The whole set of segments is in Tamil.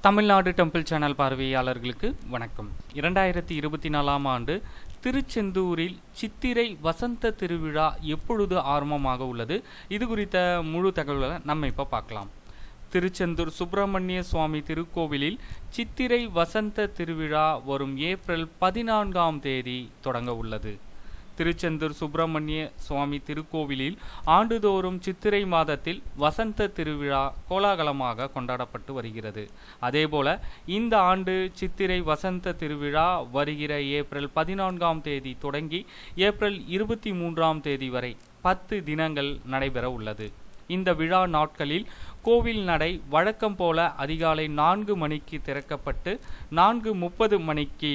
தமிழ்நாடு டெம்பிள் சேனல் பார்வையாளர்களுக்கு வணக்கம். இரண்டாயிரத்தி இருபத்தி நாலாம் ஆண்டு திருச்செந்தூரில் சித்திரை வசந்த திருவிழா எப்பொழுது ஆரம்பமாக உள்ளது? இது குறித்த முழு தகவல்களை நம்ம இப்போ பார்க்கலாம். திருச்செந்தூர் சுப்பிரமணிய சுவாமி திருக்கோவிலில் சித்திரை வசந்த திருவிழா வரும் ஏப்ரல் பதினான்காம் தேதி தொடங்க உள்ளது. திருச்செந்தூர் சுப்பிரமணிய சுவாமி திருக்கோவிலில் ஆண்டுதோறும் சித்திரை மாதத்தில் வசந்த திருவிழா கோலாகலமாக கொண்டாடப்பட்டு வருகிறது. அதேபோல இந்த ஆண்டு சித்திரை வசந்த திருவிழா வருகிற ஏப்ரல் பதினான்காம் தேதி தொடங்கி ஏப்ரல் இருபத்தி மூன்றாம் தேதி வரை பத்து தினங்கள் நடைபெற உள்ளது. இந்த விழா நாட்களில் கோவில் நடை வழக்கம் போல அதிகாலை நான்கு மணிக்கு திறக்கப்பட்டு நான்கு முப்பது மணிக்கு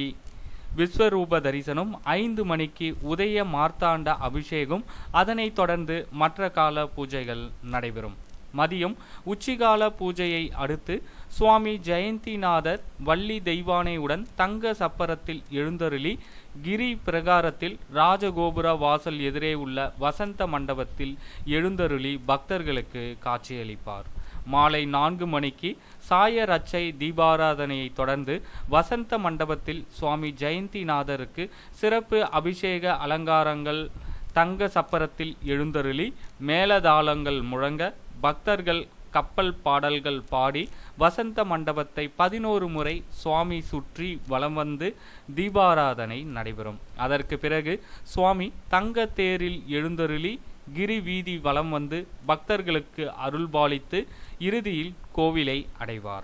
விஸ்வரூப தரிசனம் ஐந்து மணிக்கு உதய மார்த்தாண்ட அபிஷேகம் அதனைத் தொடர்ந்து மற்ற கால பூஜைகள் நடைபெறும். மதியம் உச்சிகால பூஜையை அடுத்து சுவாமி ஜெயந்திநாதர் வள்ளி தெய்வானையுடன் தங்க சப்பரத்தில் எழுந்தருளி கிரி பிரகாரத்தில் ராஜகோபுர வாசல் எதிரே உள்ள வசந்த மண்டபத்தில் எழுந்தருளி பக்தர்களுக்கு காட்சியளிப்பார். மாலை நான்கு மணிக்கு சாய ரச்சை தீபாராதனையை தொடர்ந்து வசந்த மண்டபத்தில் சுவாமி ஜெயந்திநாதருக்கு சிறப்பு அபிஷேக அலங்காரங்கள் தங்க சப்பரத்தில் எழுந்தருளி மேலதாளங்கள் முழங்க பக்தர்கள் கப்பல் பாடல்கள் பாடி வசந்த மண்டபத்தை பதினோரு முறை சுவாமி சுற்றி வலம் வந்து தீபாராதனை நடைபெறும். அதற்கு பிறகு சுவாமி தங்கத்தேரில் எழுந்தருளி கிரி வீதி வலம் வந்து பக்தர்களுக்கு அருள்பாலித்து இறுதியில் கோவிலை அடைவார்.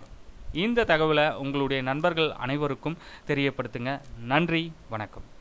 இந்த தகவலை உங்களுடைய நண்பர்கள் அனைவருக்கும் தெரியப்படுத்துங்க. நன்றி வணக்கம்.